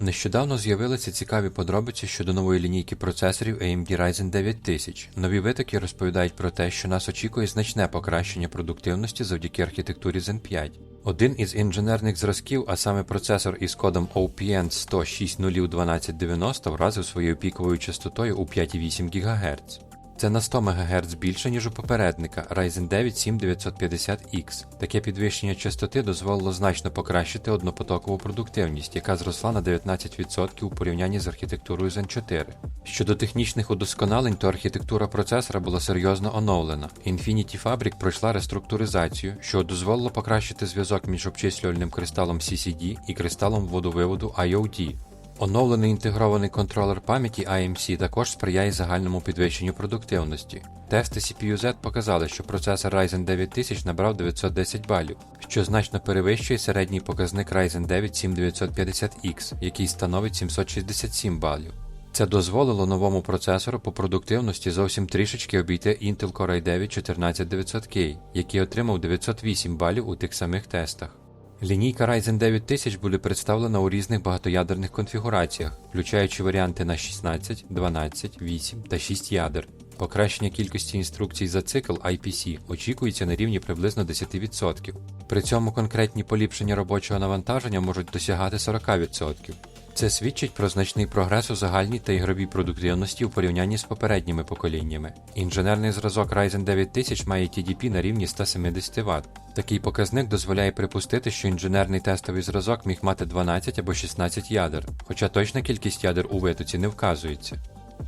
Нещодавно з'явилися цікаві подробиці щодо нової лінійки процесорів AMD Ryzen 9000. Нові витоки розповідають про те, що нас очікує значне покращення продуктивності завдяки архітектурі Zen 5. Один із інженерних зразків, а саме процесор із кодом OPN 106.01290 вразив своєю піковою частотою у 5,8 ГГц. Це на 100 МГц більше, ніж у попередника Ryzen 9 7950X. Таке підвищення частоти дозволило значно покращити однопотокову продуктивність, яка зросла на 19% у порівнянні з архітектурою Zen 4. Щодо технічних удосконалень, то архітектура процесора була серйозно оновлена. Infinity Fabric пройшла реструктуризацію, що дозволило покращити зв'язок між обчислювальним кристалом CCD і кристалом водовиводу IOD. Оновлений інтегрований контролер пам'яті IMC також сприяє загальному підвищенню продуктивності. Тести CPU-Z показали, що процесор Ryzen 9000 набрав 910 балів, що значно перевищує середній показник Ryzen 9 7950X, який становить 767 балів. Це дозволило новому процесору по продуктивності зовсім трішечки обійти Intel Core i9 14900K, який отримав 908 балів у тих самих тестах. Лінійка Ryzen 9000 буде представлена у різних багатоядерних конфігураціях, включаючи варіанти на 16, 12, 8 та 6 ядер. Покращення кількості інструкцій за цикл IPC очікується на рівні приблизно 10%. При цьому конкретні поліпшення робочого навантаження можуть досягати 40%. Це свідчить про значний прогрес у загальній та ігровій продуктивності у порівнянні з попередніми поколіннями. Інженерний зразок Ryzen 9000 має TDP на рівні 170 Вт. Такий показник дозволяє припустити, що інженерний тестовий зразок міг мати 12 або 16 ядер, хоча точна кількість ядер у витоці не вказується.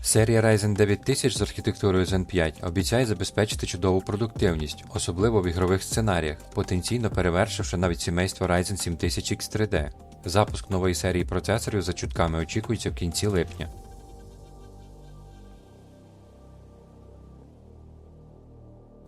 Серія Ryzen 9000 з архітектурою Zen 5 обіцяє забезпечити чудову продуктивність, особливо в ігрових сценаріях, потенційно перевершивши навіть сімейство Ryzen 7000 X3D. Запуск нової серії процесорів за чутками очікується в кінці липня.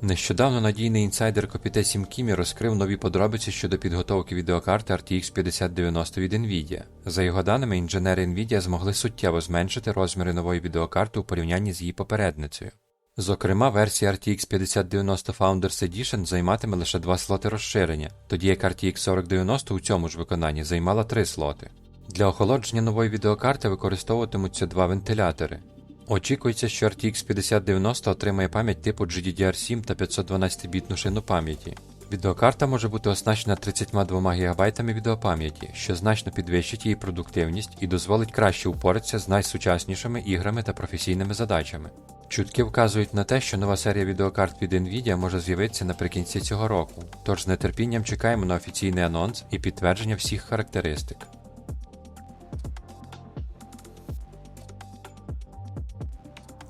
Нещодавно надійний інсайдер Копіте 7 Кімі розкрив нові подробиці щодо підготовки відеокарти RTX 5090 від Nvidia. За його даними, інженери Nvidia змогли суттєво зменшити розміри нової відеокарти у порівнянні з її попередницею. Зокрема, версія RTX 5090 Founders Edition займатиме лише два слоти розширення, тоді як RTX 4090 у цьому ж виконанні займала три слоти. Для охолодження нової відеокарти використовуватимуться два вентилятори. Очікується, що RTX 5090 отримає пам'ять типу GDDR7 та 512-бітну шину пам'яті. Відеокарта може бути оснащена 32 ГБ відеопам'яті, що значно підвищить її продуктивність і дозволить краще упоратися з найсучаснішими іграми та професійними задачами. Чутки вказують на те, що нова серія відеокарт від Nvidia може з'явитися наприкінці цього року, тож з нетерпінням чекаємо на офіційний анонс і підтвердження всіх характеристик.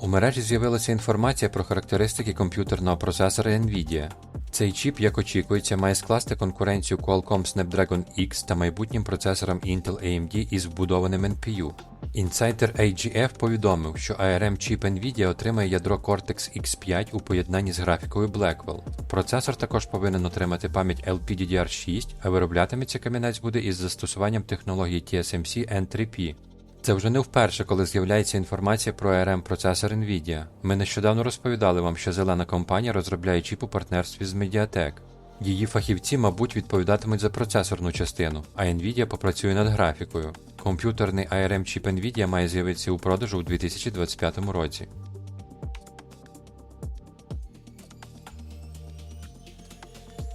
У мережі з'явилася інформація про характеристики комп'ютерного процесора Nvidia. Цей чіп, як очікується, має скласти конкуренцію Qualcomm Snapdragon X та майбутнім процесорам Intel AMD із вбудованим NPU. Інсайдер AGF повідомив, що ARM чіп Nvidia отримає ядро Cortex X5 у поєднанні з графікою Blackwell. Процесор також повинен отримати пам'ять LPDDR6, а вироблятиметься камінець буде із застосуванням технології TSMC N3P. Це вже не вперше, коли з'являється інформація про ARM процесор Nvidia. Ми нещодавно розповідали вам, що зелена компанія розробляє чіп у партнерстві з Mediatek. Її фахівці, мабуть, відповідатимуть за процесорну частину, а Nvidia попрацює над графікою. Комп'ютерний ARM чіп Nvidia має з'явитися у продажу у 2025 році.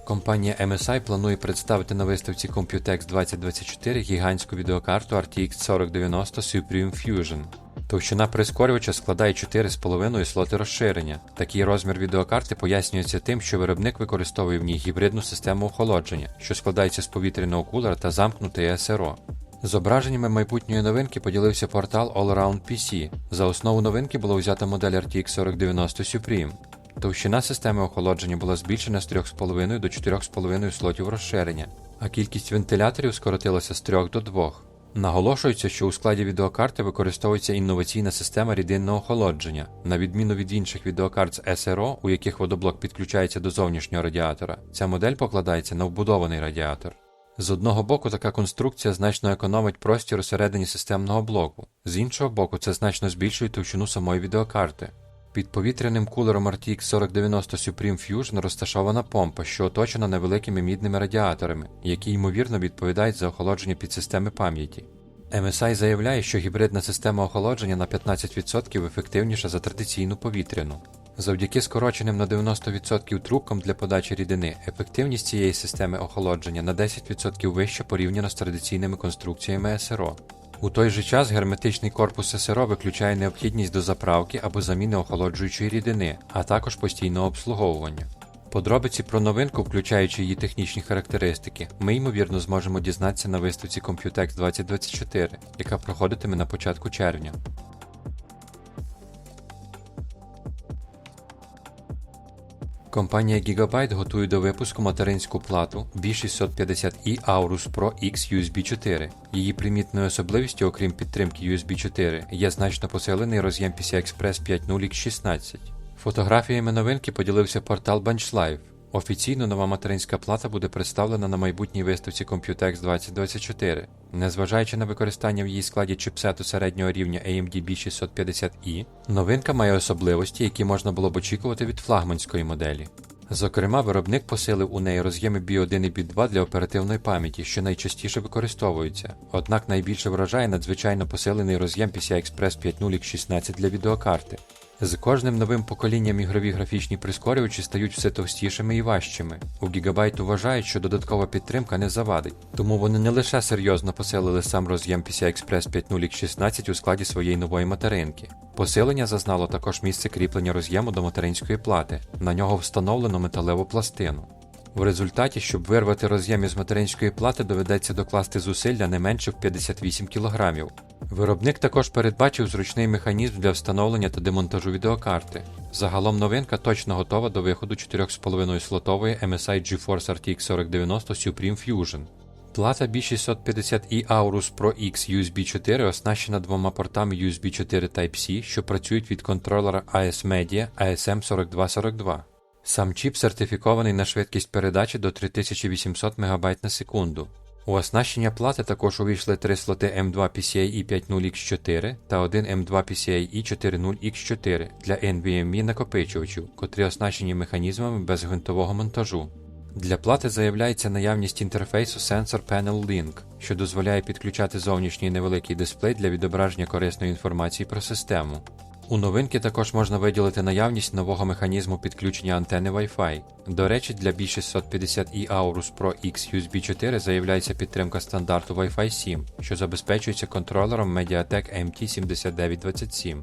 Компанія MSI планує представити на виставці Computex 2024 гігантську відеокарту RTX 4090 Supreme Fusion. Товщина прискорювача складає 4,5 слоти розширення. Такий розмір відеокарти пояснюється тим, що виробник використовує в ній гібридну систему охолодження, що складається з повітряного кулера та замкнутої СРО. Зображеннями майбутньої новинки поділився портал Allround PC. За основу новинки було взято модель RTX 4090 Supreme. Товщина системи охолодження була збільшена з 3,5 до 4,5 слотів розширення, а кількість вентиляторів скоротилася з 3 до 2. Наголошується, що у складі відеокарти використовується інноваційна система рідинного охолодження, на відміну від інших відеокарт з SRO, у яких водоблок підключається до зовнішнього радіатора. Ця модель покладається на вбудований радіатор. З одного боку, така конструкція значно економить простір усередині системного блоку, з іншого боку, це значно збільшує товщину самої відеокарти. Під повітряним кулером RTX 4090 Supreme Fusion розташована помпа, що оточена невеликими мідними радіаторами, які ймовірно відповідають за охолодження підсистеми пам'яті. MSI заявляє, що гібридна система охолодження на 15% ефективніша за традиційну повітряну. Завдяки скороченим на 90% трубкам для подачі рідини, ефективність цієї системи охолодження на 10% вища порівняно з традиційними конструкціями СРО. У той же час герметичний корпус СРО виключає необхідність до заправки або заміни охолоджуючої рідини, а також постійного обслуговування. Подробиці про новинку, включаючи її технічні характеристики, ми ймовірно зможемо дізнатися на виставці Computex 2024, яка проходитиме на початку червня. Компанія Gigabyte готує до випуску материнську плату B650i Aorus Pro X USB 4. Її примітною особливістю, окрім підтримки USB 4, є значно посилений роз'єм PCI-Express 5.0 X16. Фотографіями новинки поділився портал BenchLive. Офіційно нова материнська плата буде представлена на майбутній виставці Computex 2024. Незважаючи на використання в її складі чипсету середнього рівня AMD B650i, новинка має особливості, які можна було б очікувати від флагманської моделі. Зокрема, виробник посилив у неї роз'єми B1 і B2 для оперативної пам'яті, що найчастіше використовуються. Однак найбільше вражає надзвичайно посилений роз'єм PCI-Express 5.0 X16 для відеокарти. З кожним новим поколінням ігрові графічні прискорювачі стають все товстішими і важчими. У Gigabyte вважають, що додаткова підтримка не завадить, тому вони не лише серйозно посилили сам роз'єм PCI-Express 5.0 X16 у складі своєї нової материнки. Посилення зазнало також місце кріплення роз'єму до материнської плати. На нього встановлено металеву пластину. В результаті, щоб вирвати роз'єм із материнської плати, доведеться докласти зусилля не менше в 58 кг. Виробник також передбачив зручний механізм для встановлення та демонтажу відеокарти. Загалом новинка точно готова до виходу 4,5 слотової MSI GeForce RTX 4090 Supreme Fusion. Плата B650i Aorus Pro X USB 4 оснащена двома портами USB 4 Type-C, що працюють від контролера AS Media ASM4242. Сам чіп сертифікований на швидкість передачі до 3800 МБ на секунду. У оснащення плати також увійшли три слоти M2 PCIe 50X4 та один M2 PCIe 40X4 для NVMe накопичувачів, котрі оснащені механізмами безгвинтового монтажу. Для плати заявляється наявність інтерфейсу Sensor Panel Link, що дозволяє підключати зовнішній невеликий дисплей для відображення корисної інформації про систему. У новинки також можна виділити наявність нового механізму підключення антени Wi-Fi. До речі, для B650i Aorus Pro X USB 4 заявляється підтримка стандарту Wi-Fi 7, що забезпечується контролером Mediatek MT7927.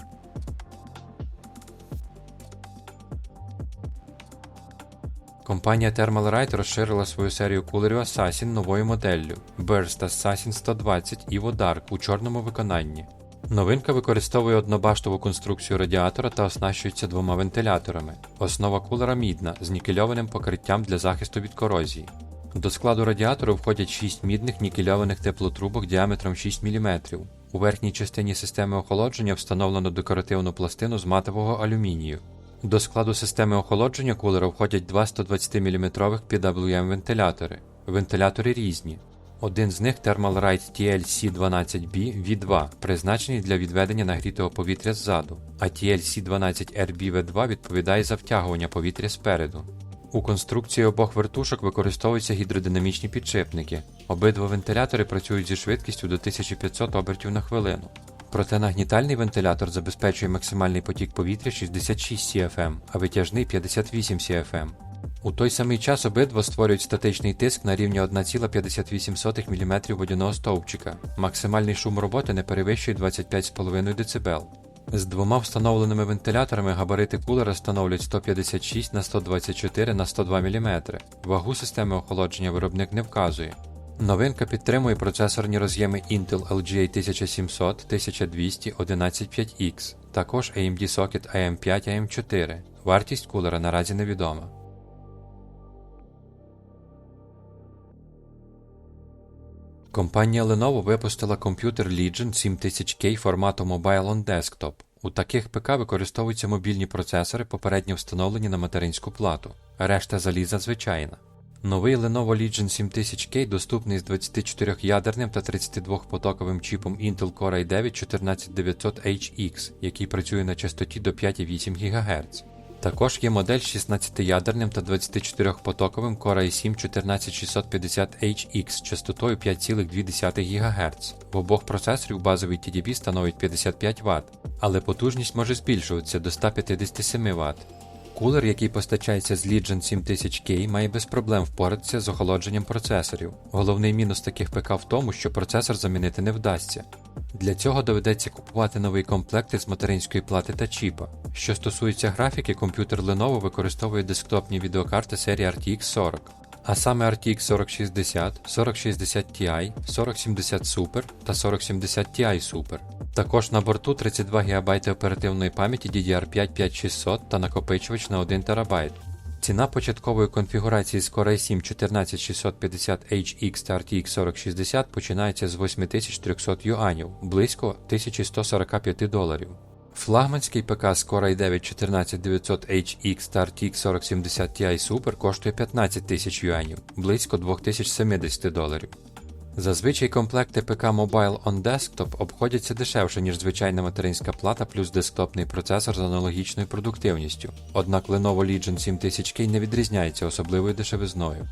Компанія Thermalright розширила свою серію кулерів Assassin новою моделлю Burst Assassin 120 Evo Dark у чорному виконанні. Новинка використовує однобаштову конструкцію радіатора та оснащується двома вентиляторами. Основа кулера мідна з нікельованим покриттям для захисту від корозії. До складу радіатору входять 6 мідних нікельованих теплотрубок діаметром 6 мм. У верхній частині системи охолодження встановлено декоративну пластину з матового алюмінію. До складу системи охолодження кулера входять два 120 мм PWM вентилятори. Вентилятори різні. Один з них Thermalright TLC12B V2, призначений для відведення нагрітого повітря ззаду, а TLC12RB V2 відповідає за втягування повітря спереду. У конструкції обох вертушок використовуються гідродинамічні підшипники. Обидва вентилятори працюють зі швидкістю до 1500 обертів на хвилину. Проте нагнітальний вентилятор забезпечує максимальний потік повітря 66 CFM, а витяжний 58 CFM. У той самий час обидва створюють статичний тиск на рівні 1,58 мм водяного стовпчика. Максимальний шум роботи не перевищує 25,5 дБ. З двома встановленими вентиляторами габарити кулера становлять 156 на 124 на 102 мм. Вагу системи охолодження виробник не вказує. Новинка підтримує процесорні роз'єми Intel LGA 1700, 1200, 115X, також AMD Socket AM5 AM4. Вартість кулера наразі невідома. Компанія Lenovo випустила комп'ютер Legion 7000K формату Mobile on Desktop. У таких ПК використовуються мобільні процесори, попередньо встановлені на материнську плату, решта заліза звичайна. Новий Lenovo Legion 7000K доступний з 24-ядерним та 32-потоковим чіпом Intel Core i9 14900HX, який працює на частоті до 5,8 ГГц. Також є модель 16-ядерним та 24-потоковим Core i7 14650HX з частотою 5,2 ГГц. В обох процесорів базовий TDP становить 55 Вт, але потужність може збільшуватися до 157 Вт. Кулер, який постачається з Legion 7000K, має без проблем впоратися з охолодженням процесорів. Головний мінус таких ПК в тому, що процесор замінити не вдасться. Для цього доведеться купувати новий комплект із материнської плати та чіпа. Що стосується графіки, комп'ютер Lenovo використовує десктопні відеокарти серії RTX 40, а саме RTX 4060, 4060 Ti, 4070 Super та 4070 Ti Super. Також на борту 32 ГБ оперативної пам'яті DDR5 5600 та накопичувач на 1 ТБ. Ціна початкової конфігурації з Core i7 14650HX та RTX 4060 починається з 8300 юанів, близько 1145 доларів. Флагманський ПК з Core i9 14900HX та RTX 4070 Ti Super коштує 15 тисяч юанів, близько 2070 доларів. Зазвичай комплекти ПК Mobile on Desktop обходяться дешевше, ніж звичайна материнська плата плюс десктопний процесор з аналогічною продуктивністю. Однак Lenovo Legion 7000K не відрізняється особливою дешевизною.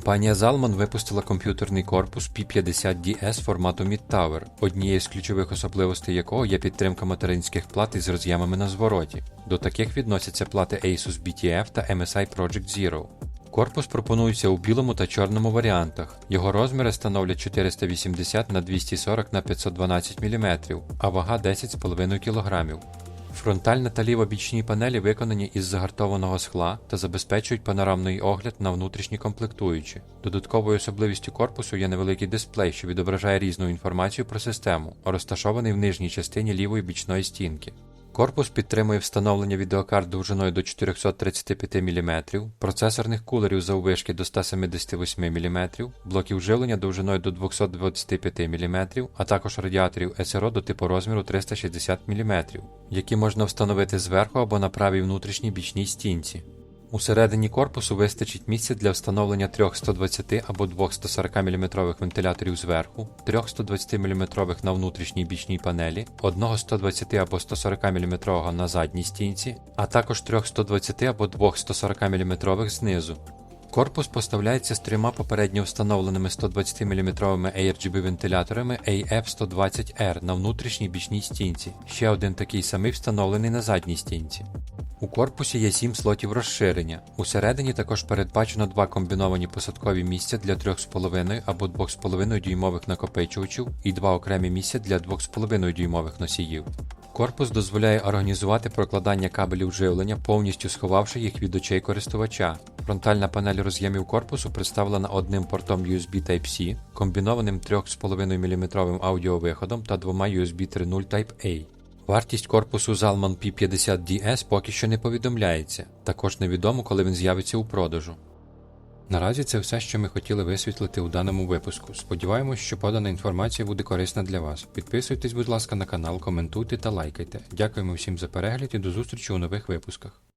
Компанія Zalman випустила комп'ютерний корпус P50DS формату Mid-Tower, однією з ключових особливостей якого є підтримка материнських плат із роз'ємами на звороті. До таких відносяться плати Asus BTF та MSI Project Zero. Корпус пропонується у білому та чорному варіантах. Його розміри становлять 480 на 240 на 512 мм, а вага 10,5 кг. Фронтальна та лівобічні панелі виконані із загартованого скла та забезпечують панорамний огляд на внутрішні комплектуючі. Додатковою особливістю корпусу є невеликий дисплей, що відображає різну інформацію про систему, розташований в нижній частині лівої бічної стінки. Корпус підтримує встановлення відеокарт довжиною до 435 мм, процесорних кулерів заввишки до 178 мм, блоків живлення довжиною до 225 мм, а також радіаторів СРО до типу розміру 360 мм, які можна встановити зверху або на правій внутрішній бічній стінці. Усередині корпусу вистачить місця для встановлення трьох 120 або двох 140 мм вентиляторів зверху, трьох 120 мм на внутрішній бічній панелі, одного 120 або 140 мм на задній стінці, а також трьох 120 або двох 140 мм знизу. Корпус поставляється з трьома попередньо встановленими 120 мм ARGB вентиляторами AF120R на внутрішній бічній стінці. Ще один такий самий встановлений на задній стінці. У корпусі є 7 слотів розширення. Усередині також передбачено два комбіновані посадкові місця для 3,5 або 2,5 дюймових накопичувачів і два окремі місця для 2,5 дюймових носіїв. Корпус дозволяє організувати прокладання кабелів живлення, повністю сховавши їх від очей користувача. Фронтальна панель роз'ємів корпусу представлена одним портом USB Type-C, комбінованим 3,5 мм аудіовиходом та двома USB 3.0 Type-A. Вартість корпусу Zalman P50DS поки що не повідомляється, також невідомо, коли він з'явиться у продажу. Наразі це все, що ми хотіли висвітлити у даному випуску. Сподіваємось, що подана інформація буде корисна для вас. Підписуйтесь, будь ласка, на канал, коментуйте та лайкайте. Дякуємо всім за перегляд і до зустрічі у нових випусках.